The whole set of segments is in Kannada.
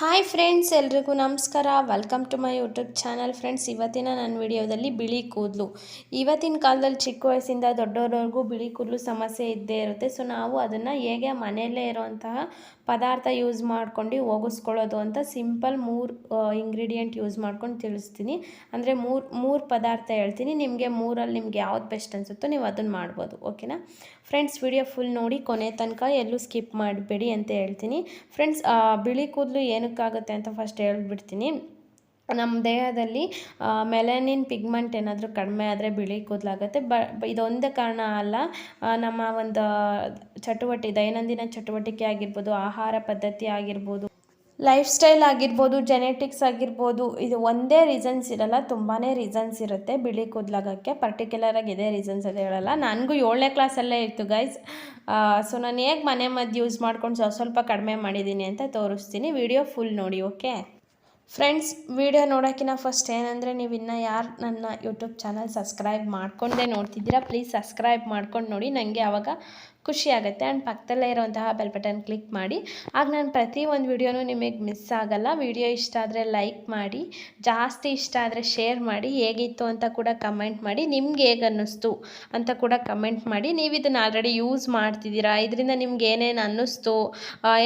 ಹಾಯ್ ಫ್ರೆಂಡ್ಸ್ ಎಲ್ರಿಗೂ ನಮಸ್ಕಾರ. Welcome to my YouTube channel friends ಇವತ್ತಿನ ನನ್ನ ವಿಡಿಯೋದಲ್ಲಿ ಬಿಳಿ ಕೂದಲು. ಇವತ್ತಿನ ಕಾಲದಲ್ಲಿ ಚಿಕ್ಕ ವಯಸ್ಸಿಂದ ದೊಡ್ಡವರವರೆಗೂ ಬಿಳಿ ಕೂದಲು ಸಮಸ್ಯೆ ಇದ್ದೇ ಇರುತ್ತೆ. ಸೊ ನಾವು ಅದನ್ನು ಹೇಗೆ ಮನೆಯಲ್ಲೇ ಇರೋವಂತಹ ಪದಾರ್ಥ ಯೂಸ್ ಮಾಡ್ಕೊಂಡು ಒಗಿಸ್ಕೊಳ್ಳೋದು ಅಂತ ಸಿಂಪಲ್ ಮೂರು ಇಂಗ್ರೀಡಿಯೆಂಟ್ ಯೂಸ್ ಮಾಡ್ಕೊಂಡು ತಿಳಿಸ್ತೀನಿ. ಅಂದರೆ ಮೂರು ಮೂರು ಪದಾರ್ಥ ಹೇಳ್ತೀನಿ. ನಿಮಗೆ ಮೂರಲ್ಲಿ ನಿಮ್ಗೆ ಯಾವ್ದು ಬೆಸ್ಟ್ ಅನಿಸುತ್ತೋ ನೀವು ಅದನ್ನು ಮಾಡ್ಬೋದು. ಓಕೆನಾ ಫ್ರೆಂಡ್ಸ್ ವಿಡಿಯೋ ಫುಲ್ ನೋಡಿ ಕೊನೆ ತನಕ ಎಲ್ಲೂ ಸ್ಕಿಪ್ ಮಾಡಬೇಡಿ ಅಂತ ಹೇಳ್ತೀನಿ. ಫ್ರೆಂಡ್ಸ್ ಬಿಳಿ ಕೂದಲು ಏನಕ್ಕಾಗುತ್ತೆ ಅಂತ ಫಸ್ಟ್ ಹೇಳ್ಬಿಡ್ತೀನಿ. ನಮ್ಮ ದೇಹದಲ್ಲಿ ಮೆಲನಿನ್ ಪಿಗ್ಮೆಂಟ್ ಏನಾದರೂ ಕಡಿಮೆ ಆದರೆ ಬಿಳಿ ಕೂದಲಾಗುತ್ತೆ. ಬ ಇದೊಂದೇ ಕಾರಣ ಅಲ್ಲ ನಮ್ಮ ಒಂದು ಚಟುವಟಿಕೆ ದೈನಂದಿನ ಚಟುವಟಿಕೆ ಆಗಿರ್ಬೋದು, ಆಹಾರ ಪದ್ಧತಿ ಆಗಿರ್ಬೋದು ಲೈಫ್ ಸ್ಟೈಲ್ ಆಗಿರ್ಬೋದು ಜೆನೆಟಿಕ್ಸ್ ಆಗಿರ್ಬೋದು, ಇದು ಒಂದೇ ರೀಸನ್ಸ್ ಇರಲ್ಲ ತುಂಬಾ ರೀಸನ್ಸ್ ಇರುತ್ತೆ. ಬಿಳಿ ಕೂದಲಾಗೋಕ್ಕೆ ಪರ್ಟಿಕ್ಯುಲರಾಗಿ ಇದೇ ರೀಸನ್ಸ್ ಅದೇ ಹೇಳಲ್ಲ. ನನಗೂ ಏಳನೇ ಕ್ಲಾಸಲ್ಲೇ ಇತ್ತು ಗೈಸ್ ಸೊ ನಾನು ಹೇಗೆ ಮನೆ ಮದ್ದು ಯೂಸ್ ಮಾಡ್ಕೊಂಡು ಸ್ವಲ್ಪ ಸ್ವಲ್ಪ ಕಡಿಮೆ ಮಾಡಿದ್ದೀನಿ ಅಂತ ತೋರಿಸ್ತೀನಿ. ವಿಡಿಯೋ ಫುಲ್ ನೋಡಿ ಓಕೆ ಫ್ರೆಂಡ್ಸ್ ವಿಡಿಯೋ ನೋಡೋಕ್ಕಿಂತ ಫಸ್ಟ್ ಏನಂದರೆ ನೀವು ಇನ್ನೂ ಯಾರು ನನ್ನ ಯೂಟ್ಯೂಬ್ ಚಾನಲ್ ಸಬ್ಸ್ಕ್ರೈಬ್ ಮಾಡ್ಕೊಂಡೇ ನೋಡ್ತಿದ್ದೀರಾ ಪ್ಲೀಸ್ ಸಬ್ಸ್ಕ್ರೈಬ್ ಮಾಡ್ಕೊಂಡು ನೋಡಿ. ನನಗೆ ಆವಾಗ ಖುಷಿ ಆಗುತ್ತೆ. ಆ್ಯಂಡ್ ಪಕ್ಕದಲ್ಲೇ ಇರುವಂತಹ ಬೆಲ್ ಬಟನ್ ಕ್ಲಿಕ್ ಮಾಡಿ. ಆಗ ನಾನು ಪ್ರತಿ ಒಂದು ವಿಡಿಯೋನೂ ನಿಮಗೆ ಮಿಸ್ ಆಗಲ್ಲ. ವಿಡಿಯೋ ಇಷ್ಟ ಆದರೆ ಲೈಕ್ ಮಾಡಿ, ಜಾಸ್ತಿ ಇಷ್ಟ ಆದರೆ ಶೇರ್ ಮಾಡಿ, ಹೇಗಿತ್ತು ಅಂತ ಕೂಡ ಕಮೆಂಟ್ ಮಾಡಿ, ನಿಮ್ಗೆ ಹೇಗೆ ಅನ್ನಿಸ್ತು ಅಂತ ಕೂಡ ಕಮೆಂಟ್ ಮಾಡಿ. ನೀವು ಇದನ್ನು ಆಲ್ರೆಡಿ ಯೂಸ್ ಮಾಡ್ತಿದ್ದೀರಾ, ಇದರಿಂದ ನಿಮ್ಗೆ ಏನೇನು ಅನ್ನಿಸ್ತು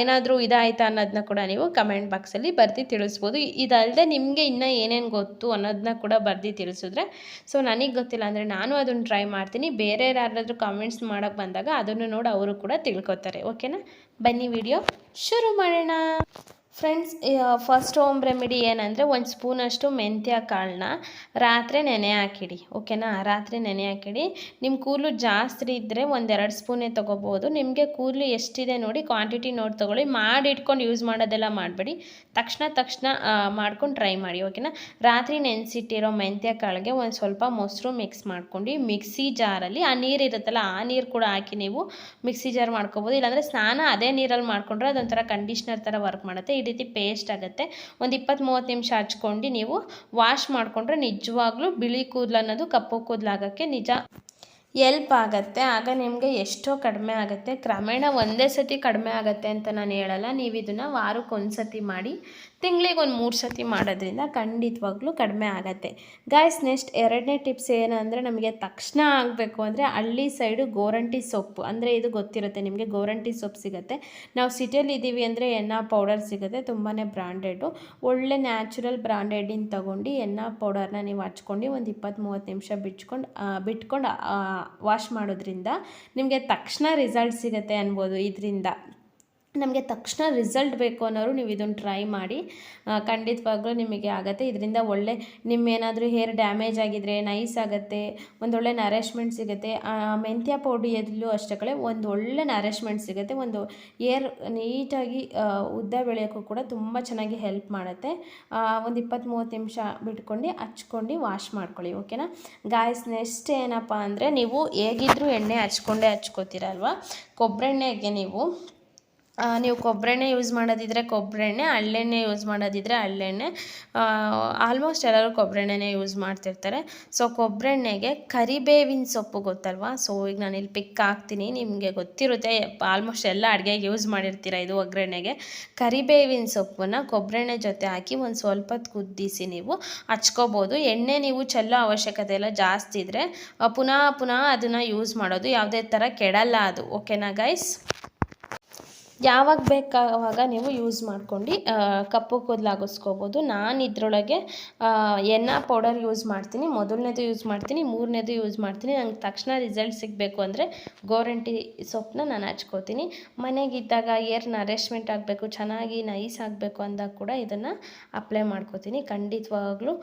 ಏನಾದರೂ ಇದಾಯ್ತಾ ಅನ್ನೋದನ್ನ ಕೂಡ ನೀವು ಕಮೆಂಟ್ ಬಾಕ್ಸಲ್ಲಿ ಬರ್ತಿ ತಿಳಿಸ್ಬೋದು. ಇದಲ್ಲದೆ ನಿಮಗೆ ಇನ್ನೂ ಏನೇನು ಗೊತ್ತು ಅನ್ನೋದನ್ನ ಕೂಡ ಬರ್ದು ತಿಳಿಸಿದ್ರೆ. ಸೊ ನನಗೆ ಗೊತ್ತಿಲ್ಲ, ಅಂದರೆ ನಾನು ಅದನ್ನು ಟ್ರೈ ಮಾಡ್ತೀನಿ. ಬೇರೆ ಯಾರಾದರೂ ಕಾಮೆಂಟ್ಸ್ ಮಾಡೋಕ್ಕೆ ಬಂದಾಗ ಅದನ್ನು ನೋಡಿ ಅವರು ಕೂಡ ತಿಳ್ಕೊತಾರೆ. ಓಕೆನಾ ಬನ್ನಿ ವಿಡಿಯೋ ಶುರು ಮಾಡೋಣ. ಫ್ರೆಂಡ್ಸ್ ಫಸ್ಟ್ ಹೋಮ್ ರೆಮಿಡಿ ಏನಂದರೆ ಒಂದು ಸ್ಪೂನಷ್ಟು ಮೆಂತ್ಯ ಕಾಳನ್ನ ರಾತ್ರಿ ನೆನೆ ಹಾಕಿಡಿ, ಓಕೆನಾ? ರಾತ್ರಿ ನೆನೆ ಹಾಕಿಡಿ. ನಿಮ್ಮ ಕೂದಲು ಜಾಸ್ತಿ ಇದ್ದರೆ ಒಂದೆರಡು ಸ್ಪೂನೇ ತೊಗೋಬೋದು. ನಿಮಗೆ ಕೂದಲು ಎಷ್ಟಿದೆ ನೋಡಿ ಕ್ವಾಂಟಿಟಿ ನೋಡಿ ತೊಗೊಳ್ಳಿ. ಮಾಡಿ ಇಟ್ಕೊಂಡು ಯೂಸ್ ಮಾಡೋದೆಲ್ಲ ಮಾಡಬೇಡಿ. ತಕ್ಷಣ ತಕ್ಷಣ ಮಾಡ್ಕೊಂಡು ಟ್ರೈ ಮಾಡಿ, ಓಕೆನಾ? ರಾತ್ರಿ ನೆನೆಸಿಟ್ಟಿರೋ ಮೆಂತ್ಯ ಕಾಳಿಗೆ ಒಂದು ಸ್ವಲ್ಪ ಮೊಸರು ಮಿಕ್ಸ್ ಮಾಡ್ಕೊಂಡು ಮಿಕ್ಸಿ ಜಾರಲ್ಲಿ ಆ ನೀರು ಇರುತ್ತಲ್ಲ ಆ ನೀರು ಕೂಡ ಹಾಕಿ ನೀವು ಮಿಕ್ಸಿ ಜಾರ್ ಮಾಡ್ಕೋಬೋದು. ಇಲ್ಲಾಂದರೆ ಸ್ನಾನ ಅದೇ ನೀರಲ್ಲಿ ಮಾಡ್ಕೊಂಡ್ರೆ ಅದೊಂಥರ ಕಂಡೀಷ್ನರ್ ಥರ ವರ್ಕ್ ಮಾಡುತ್ತೆ. ರೀತಿ ಪೇಸ್ಟ್ ಆಗುತ್ತೆ. ಒಂದು ಇಪ್ಪತ್ತು ಮೂವತ್ತು ನಿಮಿಷ ಹಚ್ಕೊಂಡು ನೀವು ವಾಶ್ ಮಾಡಿಕೊಂಡ್ರೆ ನಿಜವಾಗ್ಲೂ ಬಿಳಿ ಕೂದಲು ಅನ್ನೋದು ಕಪ್ಪು ಕೂದಲಾಗೋಕ್ಕೆ ನಿಜ. ಎಲ್ಪ್ ಆಗುತ್ತೆ. ಆಗ ನಿಮಗೆ ಎಷ್ಟೋ ಕಡಿಮೆ ಆಗುತ್ತೆ. ಕ್ರಮೇಣ ಒಂದೇ ಸತಿ ಕಡಿಮೆ ಆಗುತ್ತೆ ಅಂತ ನಾನು ಹೇಳಲ್ಲ. ನೀವು ಇದನ್ನು ವಾರಕ್ಕೆ ಒಂದು ಸತಿ ಮಾಡಿ, ತಿಂಗಳಿಗೆ ಒಂದು ಮೂರು ಸತಿ ಮಾಡೋದ್ರಿಂದ ಖಂಡಿತವಾಗ್ಲೂ ಕಡಿಮೆ ಆಗುತ್ತೆ. ಗಾಯ್ಸ್ ನೆಕ್ಸ್ಟ್ ಎರಡನೇ ಟಿಪ್ಸ್ ಏನಂದರೆ ನಮಗೆ ತಕ್ಷಣ ಆಗಬೇಕು ಅಂದರೆ ಹಳ್ಳಿ ಸೈಡು ಗೋರಂಟಿ ಸೊಪ್ಪು. ಅಂದರೆ ಇದು ಗೊತ್ತಿರುತ್ತೆ ನಿಮಗೆ, ಗೋರಂಟಿ ಸೊಪ್ಪು ಸಿಗುತ್ತೆ. ನಾವು ಸಿಟಿಯಲ್ಲಿ ಇದ್ದೀವಿ ಅಂದರೆ ಎನ್ನ ಪೌಡರ್ ಸಿಗುತ್ತೆ ತುಂಬಾ ಬ್ರಾಂಡೆಡು ಒಳ್ಳೆ ನ್ಯಾಚುರಲ್ ಬ್ರಾಂಡೆಡಿನ ತೊಗೊಂಡು ಎನ್ನ ಪೌಡರ್ನ ನೀವು ಹಚ್ಕೊಂಡು ಒಂದು ಇಪ್ಪತ್ತು ಮೂವತ್ತು ನಿಮಿಷ ಬಿಚ್ಕೊಂಡು ಬಿಟ್ಕೊಂಡು ವಾಶ್ ಮಾಡೋದ್ರಿಂದ ನಿಮಗೆ ತಕ್ಷಣ ರಿಸಲ್ಟ್ ಸಿಗುತ್ತೆ ಅನ್ಬೋದು ಇದರಿಂದ. ನಮಗೆ ತಕ್ಷಣ ರಿಸಲ್ಟ್ ಬೇಕು ಅನ್ನೋರು ನೀವು ಇದನ್ನು ಟ್ರೈ ಮಾಡಿ ಖಂಡಿತವಾಗ್ಲೂ ನಿಮಗೆ ಆಗುತ್ತೆ. ಇದರಿಂದ ಒಳ್ಳೆ ನಿಮ್ಮೇನಾದರೂ ಹೇರ್ ಡ್ಯಾಮೇಜ್ ಆಗಿದ್ರೆ ನೈಸ್ ಆಗುತ್ತೆ, ಒಂದೊಳ್ಳೆ ನರಿಷ್ಮೆಂಟ್ ಸಿಗುತ್ತೆ. ಮೆಂತ್ಯ ಪೌಡಿಯಲ್ಲೂ ಅಷ್ಟೇ ಕಳೆ ಒಂದು ಒಳ್ಳೆ ನರಿಷ್ಮೆಂಟ್ ಸಿಗುತ್ತೆ. ಒಂದು ಏರ್ ನೀಟಾಗಿ ಉದ್ದ ಬೆಳೆಯೋಕ್ಕೂ ಕೂಡ ತುಂಬ ಚೆನ್ನಾಗಿ ಹೆಲ್ಪ್ ಮಾಡುತ್ತೆ. ಒಂದು ಇಪ್ಪತ್ತು ಮೂವತ್ತು ನಿಮಿಷ ಬಿಟ್ಕೊಂಡು ಹಚ್ಕೊಂಡು ವಾಶ್ ಮಾಡ್ಕೊಳ್ಳಿ ಓಕೆನಾ ಗಾಯ್ಸ್ ನೆಕ್ಸ್ಟ್ ಏನಪ್ಪ ಅಂದರೆ ನೀವು ಹೇಗಿದ್ದರೂ ಎಣ್ಣೆ ಹಚ್ಕೊಂಡೇ ಹಚ್ಕೋತೀರಲ್ವ? ಕೊಬ್ಬರೆಣ್ಣೆಗೆ ನೀವು ನೀವು ಕೊಬ್ಬರೆಣ್ಣೆ ಯೂಸ್ ಮಾಡೋದಿದ್ರೆ ಕೊಬ್ಬರೆಣ್ಣೆ ಹಳ್ಳೆಣ್ಣೆ ಯೂಸ್ ಮಾಡೋದಿದ್ರೆ ಹಳ್ಳೆಣ್ಣೆ. ಆಲ್ಮೋಸ್ಟ್ ಎಲ್ಲರೂ ಕೊಬ್ಬರೆಣ್ಣೆನೇ ಯೂಸ್ ಮಾಡ್ತಿರ್ತಾರೆ. ಸೊ ಕೊಬ್ಬರೆಣ್ಣೆಗೆ ಕರಿಬೇವಿನ ಸೊಪ್ಪು ಗೊತ್ತಲ್ವಾ? ಸೊ ಈಗ ನಾನು ಇಲ್ಲಿ ಪಿಕ್ ಹಾಕ್ತೀನಿ, ನಿಮಗೆ ಗೊತ್ತಿರುತ್ತೆ. ಆಲ್ಮೋಸ್ಟ್ ಎಲ್ಲ ಅಡುಗೆಗೆ ಯೂಸ್ ಮಾಡಿರ್ತೀರ ಇದು ಒಗ್ಗರಣೆಗೆ ಕರಿಬೇವಿನ ಸೊಪ್ಪನ್ನು ಕೊಬ್ಬರೆಣ್ಣೆ ಜೊತೆ ಹಾಕಿ ಒಂದು ಸ್ವಲ್ಪ ಕುದಿಸಿ ನೀವು ಹಚ್ಕೋಬೋದು. ಎಣ್ಣೆ ನೀವು ಚೆಲ್ಲೋ ಅವಶ್ಯಕತೆ ಎಲ್ಲ ಜಾಸ್ತಿ ಇದ್ದರೆ ಪುನಃ ಪುನಃ ಅದನ್ನು ಯೂಸ್ ಮಾಡೋದು. ಯಾವುದೇ ಥರ ಕೆಡಲ್ಲ ಅದು. ಓಕೆನಾ ಗೈಸ್ ಯಾವಾಗ ಬೇಕಾವಾಗ ನೀವು ಯೂಸ್ ಮಾಡ್ಕೊಂಡು ಕಪ್ಪು ಕೂದಲಾಗಿಸ್ಕೋಬೋದು ನಾನು ಇದರೊಳಗೆ ಎಣ್ಣೆ ಪೌಡರ್ ಯೂಸ್ ಮಾಡ್ತೀನಿ, ಮೊದಲನೇದು ಯೂಸ್ ಮಾಡ್ತೀನಿ, ಮೂರನೇದು ಯೂಸ್ ಮಾಡ್ತೀನಿ. ನಂಗೆ ತಕ್ಷಣ ರಿಸಲ್ಟ್ ಸಿಗಬೇಕು ಅಂದರೆ ಗೋರಂಟಿ ಸೊಪ್ಪನ್ನ ನಾನು ಹಚ್ಕೋತೀನಿ. ಮನೆಗಿದ್ದಾಗ ಏರ್ ನರಿಶ್ಮೆಂಟ್ ಆಗಬೇಕು, ಚೆನ್ನಾಗಿ ನೈಸ್ ಆಗಬೇಕು ಅಂದಾಗ ಕೂಡ ಇದನ್ನು ಅಪ್ಲೈ ಮಾಡ್ಕೋತೀನಿ. ಖಂಡಿತವಾಗ್ಲೂ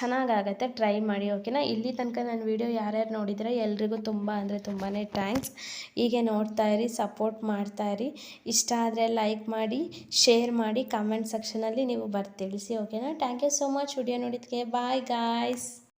ಚೆನ್ನಾಗಾಗತ್ತೆ ಟ್ರೈ ಮಾಡಿ ಓಕೆನಾ ಇಲ್ಲಿ ತನಕ ನನ್ನ ವೀಡಿಯೋ ಯಾರ್ಯಾರು ನೋಡಿದರೆ ಎಲ್ರಿಗೂ ತುಂಬ ಅಂದರೆ ತುಂಬಾ ಥ್ಯಾಂಕ್ಸ್ ಹೀಗೆ ನೋಡ್ತಾ ಇರಿ ಸಪೋರ್ಟ್ ಮಾಡ್ತಾಯಿರಿ ಮಾಡಿ ಇಷ್ಟ ಆದರೆ ಲೈಕ್ ಮಾಡಿ ಶೇರ್ ಮಾಡಿ ಕಮೆಂಟ್ ಸೆಕ್ಷನಲ್ಲಿ ನೀವು ಬರ್ತಿಳಿಸಿ ಓಕೆನಾ thank you so much video ನೋಡಿದ್ದಕ್ಕೆ ಬಾಯ್ ಗಾಯ್ಸ್